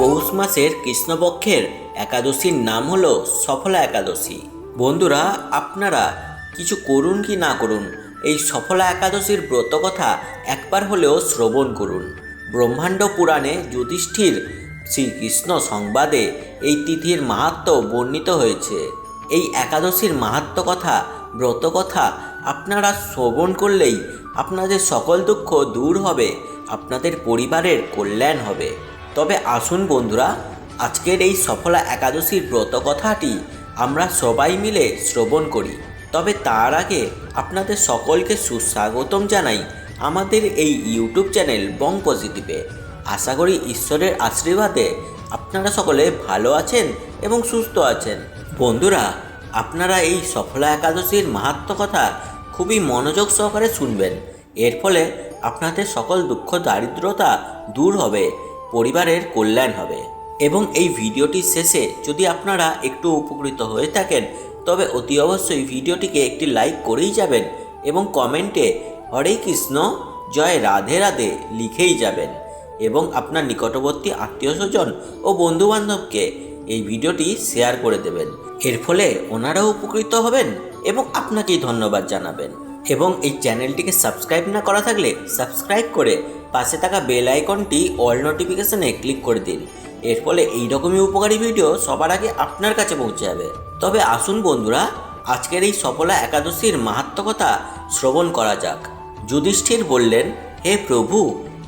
পৌষ মাসের কৃষ্ণপক্ষের একাদশীর নাম হলো সফলা একাদশী। বন্ধুরা, আপনারা কিছু করুন কি না করুন, এই সফলা একাদশীর ব্রত কথা একবার হলেও শ্রবণ করুন। ব্রহ্মাণ্ড পুরাণে যুধিষ্ঠির শ্রীকৃষ্ণ সংবাদে এই তিথির মাহাত্ম বর্ণিত হয়েছে। এই একাদশীর মাহাত্ম কথা ব্রত কথা আপনারা শ্রবণ করলেই আপনাদের সকল দুঃখ দূর হবে, আপনাদের পরিবারের কল্যাণ হবে। তবে আসুন বন্ধুরা, আজকের এই সফলা একাদশীর ব্রত কথাটি আমরা সবাই মিলে শ্রবণ করি। তবে তার আগে আপনাদের সকলকে সুস্বাগতম জানাই আমাদের এই ইউটিউব চ্যানেল বং পজিটিভে আশা করি ঈশ্বরের আশীর্বাদে আপনারা সকলে ভালো আছেন এবং সুস্থ আছেন। বন্ধুরা, আপনারা এই সফলা একাদশীর মাহাত্ম কথা খুবই মনোযোগ সহকারে শুনবেন। এর ফলে আপনাদের সকল দুঃখ দারিদ্রতা দূর হবে। পরিবারের কল্যাণ হবে। এবং এই ভিডিওটির শেষে যদি আপনারা একটু উপকৃত হয়ে থাকেন, তবে অতি অবশ্যই ভিডিওটিকে একটি লাইক করেই যাবেন এবং কমেন্টে হরে কৃষ্ণ, জয় রাধে রাধে লিখেই যাবেন। এবং আপনার নিকটবর্তী আত্মীয় স্বজন ও বন্ধুবান্ধবকে এই ভিডিওটি শেয়ার করে দেবেন। এর ফলে ওনারাও উপকৃত হবেন এবং আপনাকেই ধন্যবাদ জানাবেন। এবং এই চ্যানেলটিকে সাবস্ক্রাইব না করা থাকলে সাবস্ক্রাইব করে পাশে থাকা বেল আইকনটি অল নোটিফিকেশনে ক্লিক করে দিন। এর ফলে এই রকমই উপকারী ভিডিও সবার আগে আপনার কাছে পৌঁছে যাবে। তবে আসুন বন্ধুরা, আজকের এই সফলা একাদশীর মাহাত্মকতা শ্রবণ করা যাক। যুধিষ্ঠির বললেন, হে প্রভু,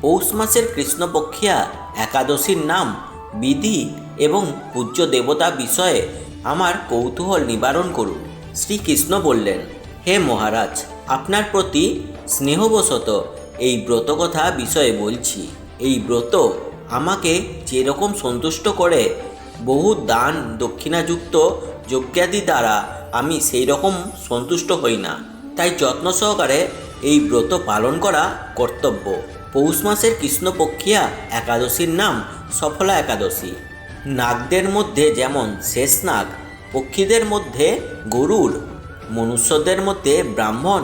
পৌষ মাসের কৃষ্ণপক্ষিয়া একাদশীর নাম, বিধি এবং পূজ্য দেবতা বিষয়ে আমার কৌতূহল নিবারণ করুন। শ্রীকৃষ্ণ বললেন, হে মহারাজ, আপনার প্রতি স্নেহবশত এই ব্রত কথা বিষয়ে বলছি। এই ব্রত আমাকে যেরকম সন্তুষ্ট করে, বহু দান দক্ষিণাযুক্ত যজ্ঞাদি দ্বারা আমি সেই রকম সন্তুষ্ট হই না। তাই যত্ন সহকারে এই ব্রত পালন করা কর্তব্য। পৌষ মাসের কৃষ্ণপক্ষিয়া একাদশীর নাম সফলা একাদশী। নাগদের মধ্যে যেমন শেষ নাগ, পক্ষীদের মধ্যে গরুর, মনুষ্যদের মধ্যে ব্রাহ্মণ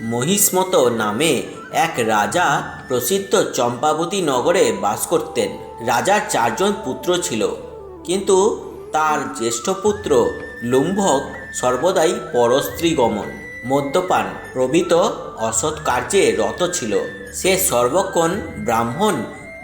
মহিষ্মত নামে এক রাজা প্রসিদ্ধ চম্পাবতী নগরে বাস করতেন। রাজার চারজন পুত্র ছিল। কিন্তু তার জ্যেষ্ঠ পুত্র লুম্ভক সর্বদাই পরস্ত্রী গমন মদ্যপান, প্রভৃত অসৎ কার্যে রত ছিল। সে সর্বক্ষণ ব্রাহ্মণ,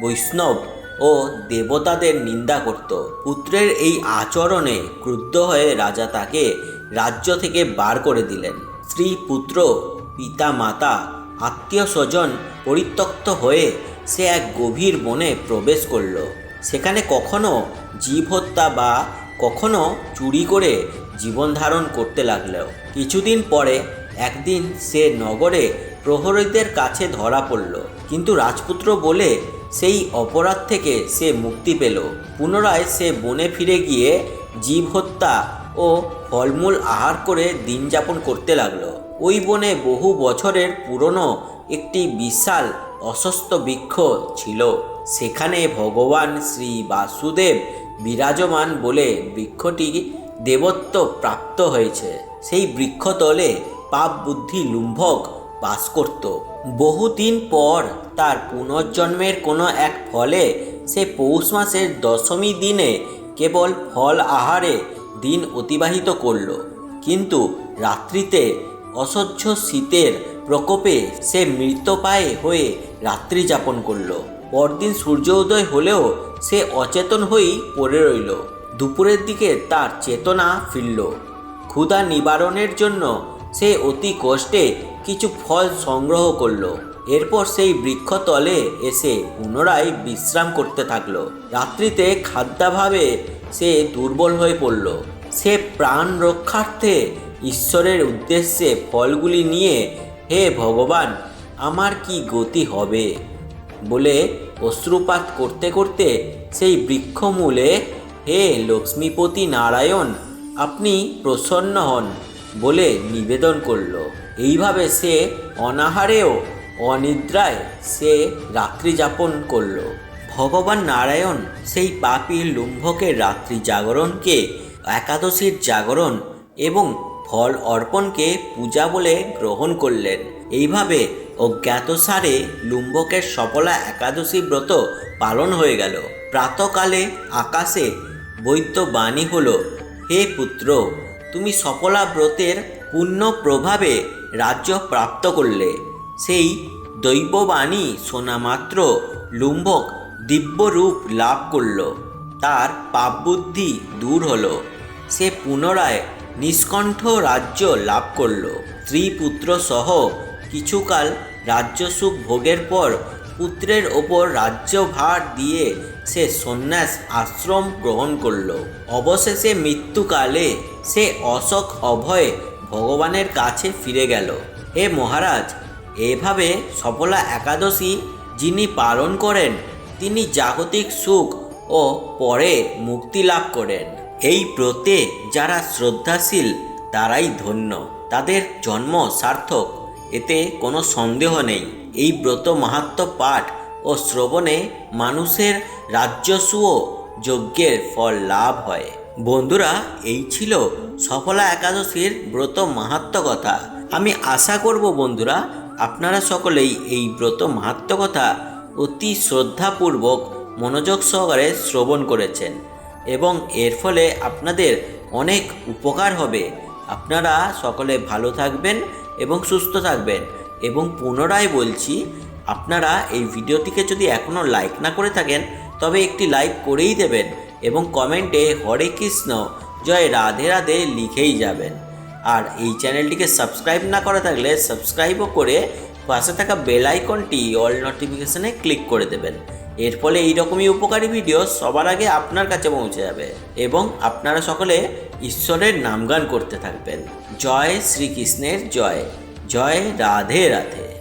বৈষ্ণব ও দেবতাদের নিন্দা করত। পুত্রের এই আচরণে ক্রুদ্ধ হয়ে রাজা তাকে রাজ্য থেকে বার করে দিলেন। স্ত্রী পুত্র পিতা মাতা আত্মীয় স্বজন পরিত্যক্ত হয়ে সে এক গভীর বনে প্রবেশ করল। সেখানে কখনো জীব হত্যা বা কখনো চুরি করে জীবন ধারণ করতে লাগল। কিছুদিন পরে একদিন সে নগরে প্রহরীদের কাছে ধরা পড়ল। কিন্তু রাজপুত্র বলে সেই অপরাধ থেকে সে মুক্তি পেল। পুনরায় সে বনে ফিরে গিয়ে জীব হত্যা ও ফলমূল আহার করে দিন যাপন করতে লাগল। ওই বনে বহু বছরের পুরনো একটি বিশাল অসস্ত বৃক্ষ ছিল। সেখানে ভগবান শ্রী বাসুদেব বিরাজমান বলে বৃক্ষটি দেবত্ব প্রাপ্ত হয়েছে। সেই বৃক্ষতলে পাপ বুদ্ধি লুম্ভক বাস করত। বহুদিন পর তার পুনর্জন্মের কোনো এক ফলে সে পৌষ মাসের দশমী দিনে কেবল ফল আহারে দিন অতিবাহিত করল। কিন্তু রাত্রিতে অসহ্য শীতের প্রকোপে সে মৃতপায়ে হয়ে রাত্রি যাপন করল। পরদিন সূর্য উদয় হলেও সে অচেতন হয়েই পড়ে রইল। দুপুরের দিকে তার চেতনা ফিরল। ক্ষুধা নিবারণের জন্য সে অতি কষ্টে কিছু ফল সংগ্রহ করল। এরপর সেই বৃক্ষতলে এসে পুনরায় বিশ্রাম করতে থাকল। রাত্রিতে খাদ্যাভাবে সে দুর্বল হয়ে পড়ল। সে প্রাণ রক্ষার্থে ঈশ্বরের উদ্দেশ্যে ফলগুলি নিয়ে, হে ভগবান, আমার কি গতি হবে? বলে অশ্রুপাত করতে করতে সেই বৃক্ষমূলে, হে লক্ষ্মীপতি নারায়ণ, আপনি প্রসন্ন হন বলে নিবেদন করল। এইভাবে সে অনাহারেও অনিদ্রায় সে রাত্রি যাপন করল। ভগবান নারায়ণ সেই পাপী লুম্ভকের রাত্রি জাগরণকে একাদশীর জাগরণ এবং ফল অর্পণকে পূজা বলে গ্রহণ করলেন। এইভাবে অজ্ঞাতসারে লুম্বকের সফলা একাদশী ব্রত পালন হয়ে গেল। প্রাতকালে আকাশে বৈদ্য বাণী হল, হে পুত্র, তুমি সফলা ব্রতের পূর্ণ প্রভাবে রাজ্য প্রাপ্ত করলে। সেই দৈববাণী শোনা মাত্র লুম্বক দিব্যরূপ লাভ করল। তার পাপবুদ্ধি দূর হলো। সে পুনরায় নিষ্কণ্ঠ রাজ্য লাভ করল। স্ত্রী সহ কিছুকাল রাজ্যসুখ ভোগের পর পুত্রের ওপর রাজ্যভার দিয়ে সে সন্ন্যাস আশ্রম গ্রহণ করল। অবশেষে মৃত্যুকালে সে অশোক অভয়ে ভগবানের কাছে ফিরে গেল। হে মহারাজ, এভাবে সফলা একাদশী যিনি পালন করেন, তিনি জাগতিক সুখ ও পরে মুক্তি লাভ করেন। এই ব্রতে যারা শ্রদ্ধাশীল, তারাই ধন্য। তাদের জন্ম সার্থক, এতে কোনো সন্দেহ নেই। এই ব্রত মাহাত্ম পাঠ ও শ্রবণে মানুষের রাজ্যসূয় যজ্ঞের ফল লাভ হয়। বন্ধুরা, এই ছিল সফলা একাদশীর ব্রত মাহাত্ম কথা। আমি আশা করব বন্ধুরা, আপনারা সকলেই এই ব্রত মাহাত্ম কথা অতি শ্রদ্ধাপূর্বক মনোযোগ সহকারে শ্রবণ করেছেন। এবং এর ফলে আপনাদের অনেক উপকার হবে। আপনারা সকলে ভালো থাকবেন এবং সুস্থ থাকবেন। এবং পুনরায় বলছি, আপনারা এই ভিডিওটিকে যদি এখনও লাইক না করে থাকেন, তবে একটি লাইক করেই দেবেন এবং কমেন্টে হরে কৃষ্ণ, জয় রাধে রাধে লিখেই যাবেন। আর এই চ্যানেলটিকে সাবস্ক্রাইব না করা থাকলে সাবস্ক্রাইবও করে পাশে থাকা বেল আইকনটি অল নোটিফিকেশনে ক্লিক করে দেবেন। এর ফলে এই রকমই উপকারী ভিডিও সবার আগে আপনার কাছে পৌঁছে যাবে এবং আপনারা সকলে ঈশ্বরের নামগান করতে থাকবেন। জয় শ্রীকৃষ্ণের জয়। জয় রাধে রাধে।